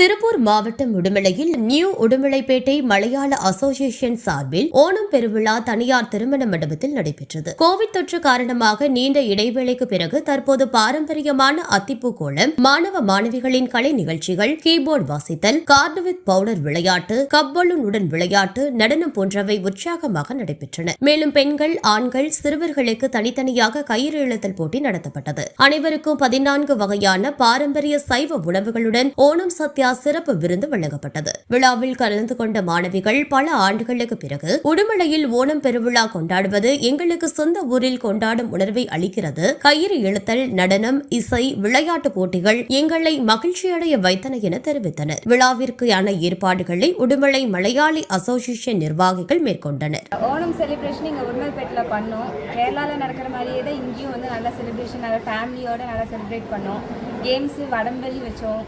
திருப்பூர் மாவட்டம் உடுமலையில் நியூ உடுமலைப்பேட்டை மலையாள அசோசியேஷன் சார்பில் ஓணம் பெருவிழா தனியார் திருமண மண்டபத்தில் நடைபெற்றது. கோவிட் தொற்று காரணமாக நீண்ட இடைவேளைக்கு பிறகு தற்போது பாரம்பரியமான அத்திப்பூ கோலம் மாணவ மாணவிகளின் கலை நிகழ்ச்சிகள் கீபோர்டு வாசித்தல் கார்டு வித் பவுடர் விளையாட்டு கப்பலுடன் விளையாட்டு நடனம் போன்றவை உற்சாகமாக நடைபெற்றன. மேலும் பெண்கள் ஆண்கள் சிறுவர்களுக்கு தனித்தனியாக கயிறு இழுத்தல் போட்டி நடத்தப்பட்டது. அனைவருக்கும் பதினான்கு வகையான பாரம்பரிய சைவ உணவுகளுடன் ஓணம் சத்யா சிறப்பு விருந்து வழங்கப்பட்டது. விழாவில் கலந்து கொண்ட மாணவிகள் பல ஆண்டுகளுக்கு பிறகு உடுமலையில் ஓணம் பெருவிழா கொண்டாடுவது எங்களுக்கு சொந்த ஊரில் கொண்டாடும் உணர்வை அளிக்கிறது. கயிறு இழுத்தல் நடனம் இசை விளையாட்டு போட்டிகள் எங்களை மகிழ்ச்சியடைய வைத்தன என தெரிவித்தனர். விழாவிற்கான ஏற்பாடுகளை உடுமலை மலையாளி அசோசியேஷன் நிர்வாகிகள் மேற்கொண்டனர். ஓணம் செலிப்ரேஷன் இங்க உடுமல்பேட்டில் பண்ணோம். கேரளாவில் நடக்கிற மாதிரியே தான் இங்கேயும் வந்து நல்லா செலிப்ரேஷன் நல்லா ஃபேமிலியோட நல்லா செலிப்ரேட் பண்ணோம். கேம்ஸு வடம்பலி வச்சோம்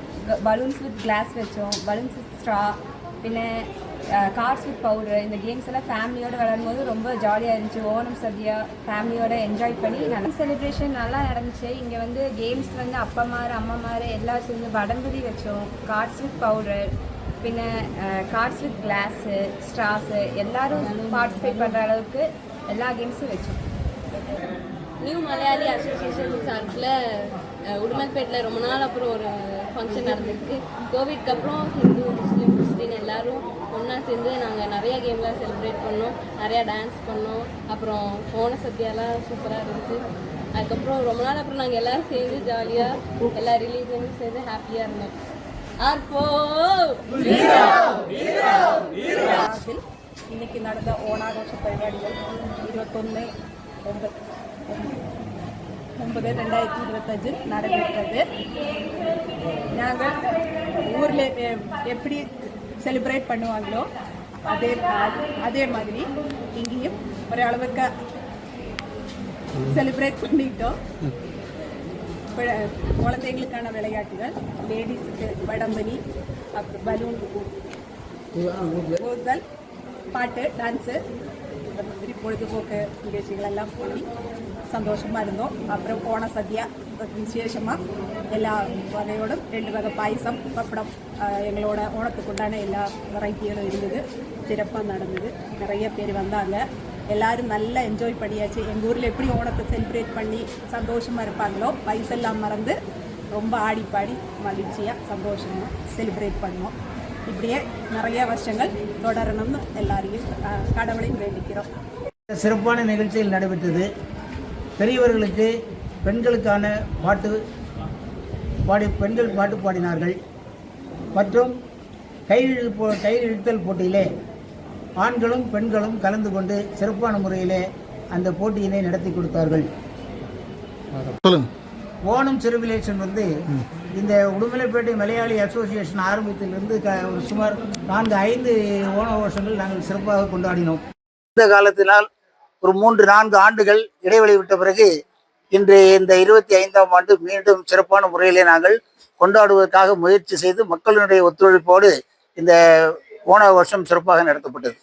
பலூன்ஸ் வித் கிளாஸ் வச்சோம் பலூன்ஸ் வித் ஸ்ட்ரா பின்ன கார்ஸ் வித் பவுடர் இந்த கேம்ஸ் எல்லாம் ஃபேமிலியோடு விளையாடும்போது ரொம்ப ஜாலியாக இருந்துச்சு. ஓணம் சத்யா ஃபேமிலியோட என்ஜாய் பண்ணி நல்லா செலிப்ரேஷன் நல்லா நடந்துச்சு. இங்கே வந்து கேம்ஸ் வந்து அப்பமாரு அம்மாமாரு எல்லாம் சேர்ந்து வடம்பலி வச்சோம். கார்ட்ஸ் வித் பவுடர் பின்ன கார்ட்ஸ் வித் கிளாஸு ஸ்ட்ராஸு எல்லாரும் பார்ட்டிசிபேட் பண்ணுற அளவுக்கு எல்லா கேம்ஸும் வச்சோம். நியூ மலையாளி அசோசியேஷன் சார்பில் உடுமல்பேட்டில் ரொம்ப நாள் அப்புறம் ஒரு ஃபங்க்ஷன் நடந்திருக்கு. கோவிட்க்கு அப்புறம் ஹிந்து முஸ்லீம் கிறிஸ்டின் எல்லாரும் ஒன்றா சேர்ந்து நாங்கள் நிறையா கேம்லாம் செலிப்ரேட் பண்ணோம். நிறையா டான்ஸ் பண்ணோம். அப்புறம் போன சத்தியாலாம் சூப்பராக இருந்துச்சு. அதுக்கப்புறம் ரொம்ப நாள் அப்புறம் நாங்கள் எல்லோரும் சேர்ந்து ஜாலியாக எல்லா ரிலீஜனும் சேர்ந்து ஹாப்பியாக இருந்தோம். ஆர்போ இன்னைக்கு நடந்த ஓணாகோஷ பரிபாடிகள் இருபத்தொன்று ஒன்பது ஒன்பது ரெண்டாயிரத்தி இருபத்தஞ்சு நடைபெற்றது. நாங்கள் ஊரில் எப்படி செலிப்ரேட் பண்ணுவாங்களோ அதே அதே மாதிரி இங்கேயும் ஒரு அளவுக்கு செலிப்ரேட் பண்ணிட்டோம். குழந்தைங்களுக்கான விளையாட்டுகள் லேடிஸுக்கு வடம்பனி அப்புறம் பலூன் ஊதல் பாட்டு டான்ஸு இப்படி பொழுதுபோக்கு நிகழ்ச்சிகள் எல்லாம் பண்ணி சந்தோஷமாக இருந்தோம் அப்புறம் போன சத்யா விசேஷமாக எல்லா வகையோடும் ரெண்டு வகை பாயசம் பப்படம் எங்களோட ஓணத்துக்குண்டான எல்லா வெரைட்டிகளும் இருந்தது சிறப்பாக நடந்தது நிறைய பேர் வந்தாங்க எல்லாரும் நல்லா என்ஜாய் பண்ணியாச்சு எங்கள் ஊரில் எப்படி ஓணத்தை செலிப்ரேட் பண்ணி சந்தோஷமாக இருப்பாங்களோ வயசெல்லாம் மறந்து ரொம்ப ஆடி பாடி மகிழ்ச்சியாக சந்தோஷமாக செலிப்ரேட் பண்ணோம் இப்படியே நிறைய வருஷங்கள் தொடரணும்னு எல்லாரையும் கடவுளையும் வேண்டிக்கிறோம் சிறப்பான நிகழ்ச்சியில் நடைபெற்றது பெரியவர்களுக்கு பெண்களுக்கான பாட்டு பாடி பெண்கள் பாட்டு பாடினார்கள். மற்றும் கயிறு போ கயிறு இழுத்தல் போட்டியிலே ஆண்களும் பெண்களும் கலந்து கொண்டு சிறப்பான முறையிலே அந்த போட்டியினை நடத்தி கொடுத்தார்கள். ஓணம் செலிப்ரேஷன் வந்து இந்த உடுமலைப்பேட்டை மலையாளி அசோசியேஷன் ஆரம்பித்திலிருந்து க சுமார் நான்கு ஐந்து ஓண வருஷங்கள் நாங்கள் சிறப்பாக கொண்டாடினோம். இந்த காலத்தினால் ஒரு மூன்று நான்கு ஆண்டுகள் இடைவெளி விட்ட பிறகு இன்று இந்த இருபத்தி ஐந்தாம் ஆண்டு மீண்டும் சிறப்பான முறையிலே நாங்கள் கொண்டாடுவதற்காக முயற்சி செய்து மக்களினுடைய ஒத்துழைப்போடு இந்த ஓண வருஷம் சிறப்பாக நடத்தப்பட்டது.